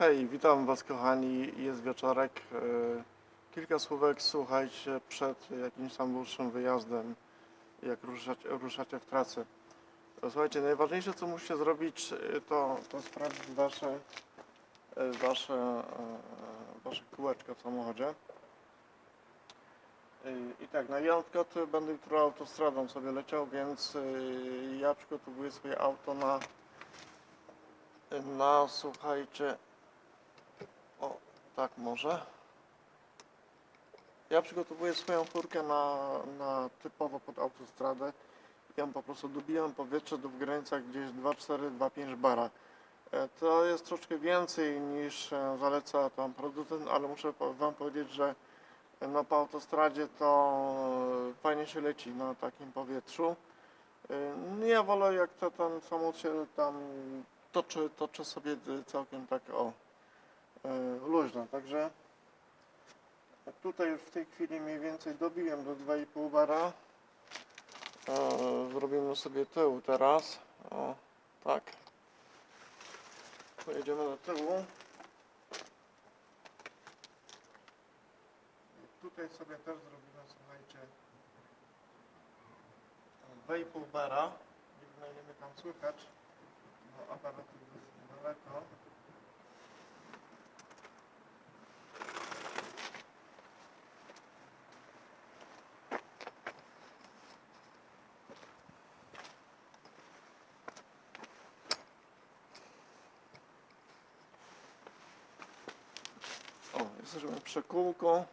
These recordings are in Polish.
Hej, witam Was kochani, jest wieczorek. E, Kilka słówek słuchajcie przed jakimś tam dłuższym wyjazdem, jak ruszacie, ruszacie w trasę. To Słuchajcie, najważniejsze co musicie zrobić e, to, to sprawdzić Wasze, e, wasze, e, wasze kółeczka w samochodzie. E, I tak, na wyjątku to będę jutro autostradą sobie leciał, więc e, ja przygotowuję swoje auto na, na słuchajcie, tak może. Ja przygotowuję swoją furkę na, na typowo pod autostradę. Ja po prostu dobiłem powietrze do w granicach gdzieś 2,4-2,5 bara. E, To jest troszkę więcej niż e, zaleca tam producent, ale muszę Wam powiedzieć, że no, po autostradzie to fajnie się leci na takim powietrzu. E, Ja wolę jak to ten samochód się tam toczy, toczy sobie całkiem tak o luźno, także tutaj w tej chwili mniej więcej dobiłem do 2,5 bara. E, Zrobimy sobie tył teraz. O, tak. Pojedziemy do tyłu. Tutaj sobie też zrobimy, słuchajcie, 2,5 bara. Nie wiem tam słychać, bo aparat jest daleko. Kółku. O,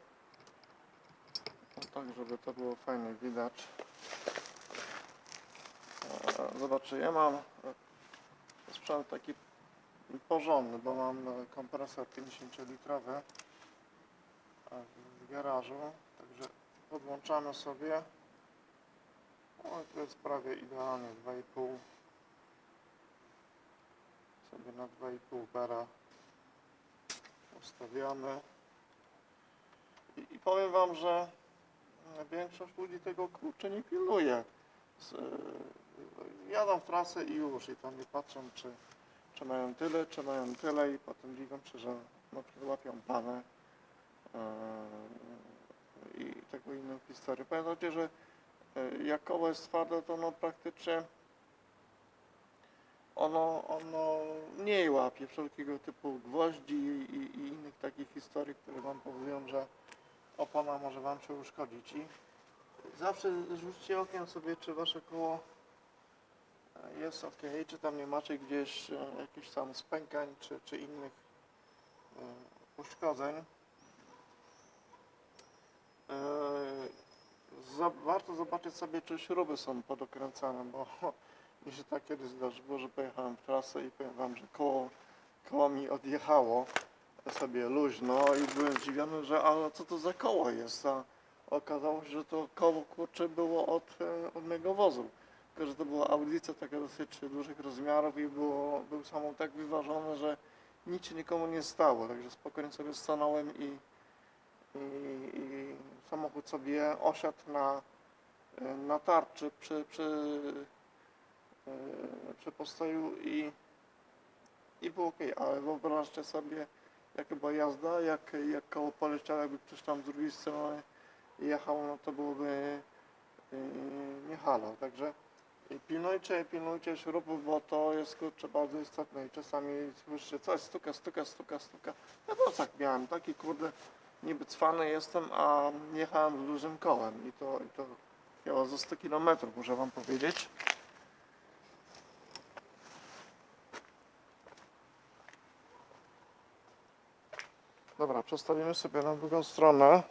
tak, żeby to było fajnie widać. E, Zobaczcie, ja mam e, sprzęt taki porządny, bo mam e, kompresor 50-litrowy e, w garażu. Także podłączamy sobie. O, to jest prawie idealnie 2,5 sobie na 2,5 bara ustawiamy. I, powiem Wam, że większość ludzi tego kurczę nie pilnuje. Z, e, jadą w trasę i już, i tam nie patrzą, czy, czy mają tyle, czy mają tyle, i potem się, że na przykład łapią panę e, i tego inną historię. Pamiętajcie, że e, jak koło jest twarde, to ono praktycznie ono, ono mniej łapie wszelkiego typu gwoździ i, i, i innych takich historii, które Wam powodują, że opona może Wam się uszkodzić. I zawsze rzućcie okiem sobie, czy Wasze koło e, jest ok, czy tam nie macie gdzieś e, jakichś tam spękań, czy, czy innych e, uszkodzeń. Warto zobaczyć sobie, czy śruby są podokręcane, bo mi się tak kiedyś zdarzyło, że pojechałem w trasę i powiem wam, że koło, koło mi odjechało sobie luźno i byłem zdziwiony, że ale co to za koło jest, a okazało się, że to koło kurcze było od, e, od mego wozu. Tylko, że to była audycja taka dosyć dużych rozmiarów i było, był samochód tak wyważony, że nic się nikomu nie stało, także spokojnie sobie stanąłem i, i, i samochód sobie osiadł na, na tarczy przy, przy e, przy postoju i, i było ok, ale wyobraźcie sobie, była jazda, jak, jak koło poleciało, jakby ktoś tam z drugiej strony jechał, no to byłoby yy, nie halo, także pilnujcie, pilnujcie śrubów, bo to jest kurczę bardzo istotne i czasami słyszycie coś stuka, stuka, stuka, stuka. Ja to tak miałem, taki kurde niby cwany jestem, a jechałem z dużym kołem i to, i to miało za 100 km, muszę wam powiedzieć. Dobra, przestawimy sobie na drugą stronę.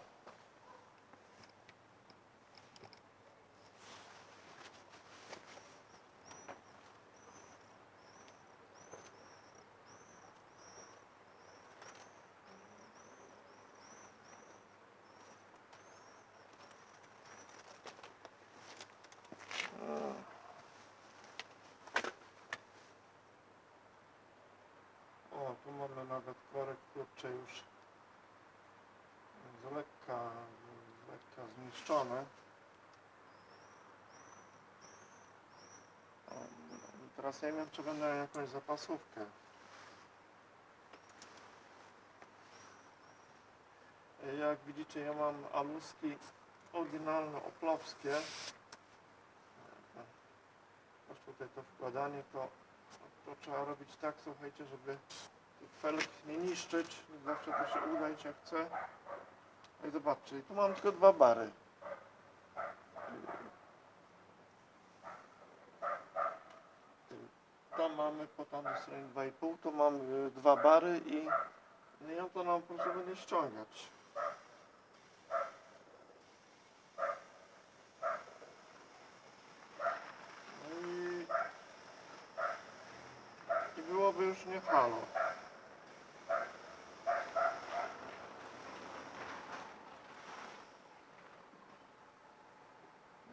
Tu mamy nawet korek, kurczę już lekka, lekka zniszczony. O, i teraz ja nie wiem, czy będę miał jakąś zapasówkę. jak widzicie ja mam aluski oryginalne oplowskie. Masz tutaj to wkładanie, to, to trzeba robić tak, słuchajcie, żeby tych felg nie niszczyć. Zawsze to się udać jak chce. I zobaczcie, tu mam tylko dwa bary. Tam mamy po tamtej stronie 2,5, tu mam y, dwa bary i no ja to nam po prostu będę ściągać. No i, i byłoby już nie halo.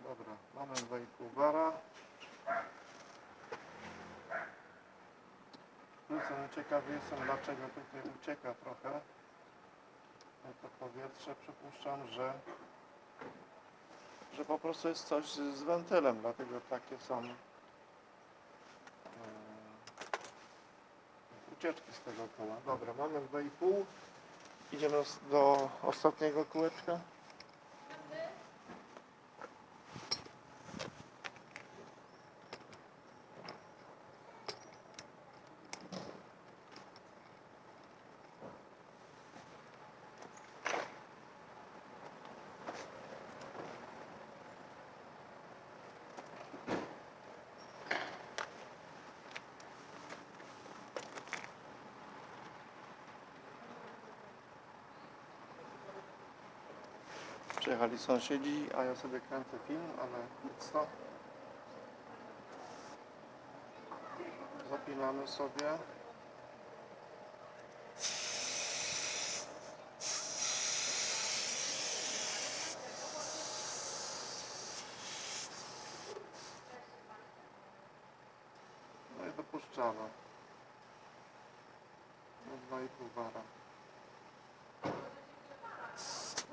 Dobra, mamy 2,5 bara. Jestem ciekawy jestem dlaczego tutaj ucieka trochę to powietrze. Przypuszczam, że że po prostu jest coś z, wentylem, dlatego takie są e, ucieczki z tego koła. Dobra, mamy 2,5. Idziemy do ostatniego kółeczka. Przyjechali sąsiedzi, a ja sobie kręcę film, ale nic to. Zapinamy sobie. No i dopuszczamy. No 2,5 bara.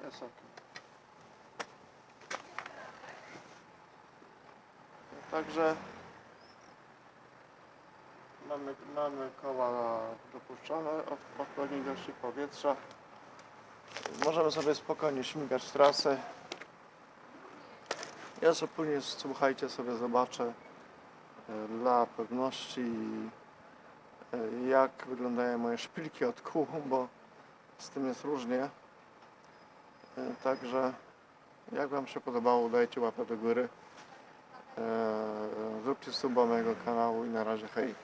Jest ok. Także mamy, mamy koła dopuszczone, od- odpowiedniej ilości powietrza. Możemy sobie spokojnie śmigać trasę. Ja sobie później, słuchajcie, sobie zobaczę e, dla pewności e, jak wyglądają moje szpilki od kół, bo z tym jest różnie. E, Także jak Wam się podobało, dajcie łapę do góry. E, Zróbcie suba mojego kanału i na razie hej.